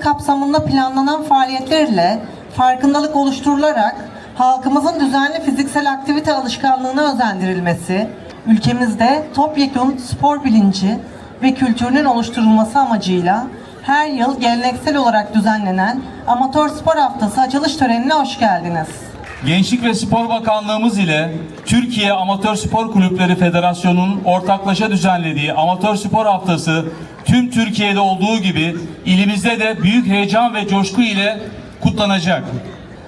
kapsamında planlanan faaliyetlerle farkındalık oluşturularak halkımızın düzenli fiziksel aktivite alışkanlığına özendirilmesi, ülkemizde topyekun spor bilinci ve kültürünün oluşturulması amacıyla her yıl geleneksel olarak düzenlenen Amatör Spor Haftası açılış törenine hoş geldiniz. Gençlik ve Spor Bakanlığımız ile Türkiye Amatör Spor Kulüpleri Federasyonu'nun ortaklaşa düzenlediği Amatör Spor Haftası tüm Türkiye'de olduğu gibi ilimizde de büyük heyecan ve coşku ile kutlanacak.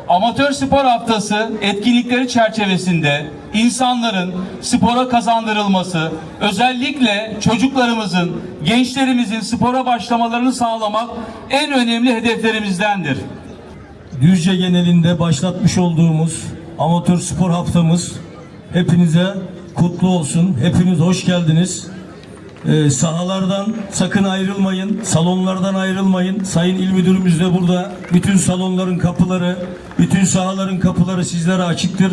Amatör Spor Haftası etkinlikleri çerçevesinde insanların spora kazandırılması, özellikle çocuklarımızın, gençlerimizin spora başlamalarını sağlamak en önemli hedeflerimizdendir. Düzce genelinde başlatmış olduğumuz amatör spor haftamız hepinize kutlu olsun. Hepiniz hoş geldiniz. Ee, sahalardan sakın ayrılmayın. Salonlardan ayrılmayın. Sayın İl Müdürümüz de burada. Bütün salonların kapıları, bütün sahaların kapıları sizlere açıktır.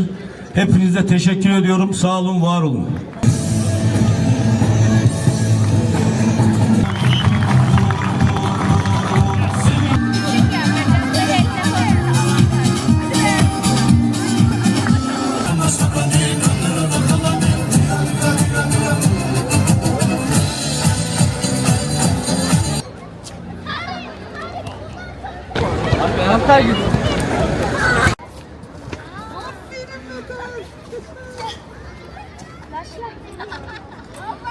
Hepinize teşekkür ediyorum. Sağ olun, var olun. Başla. Allah kazanacağız.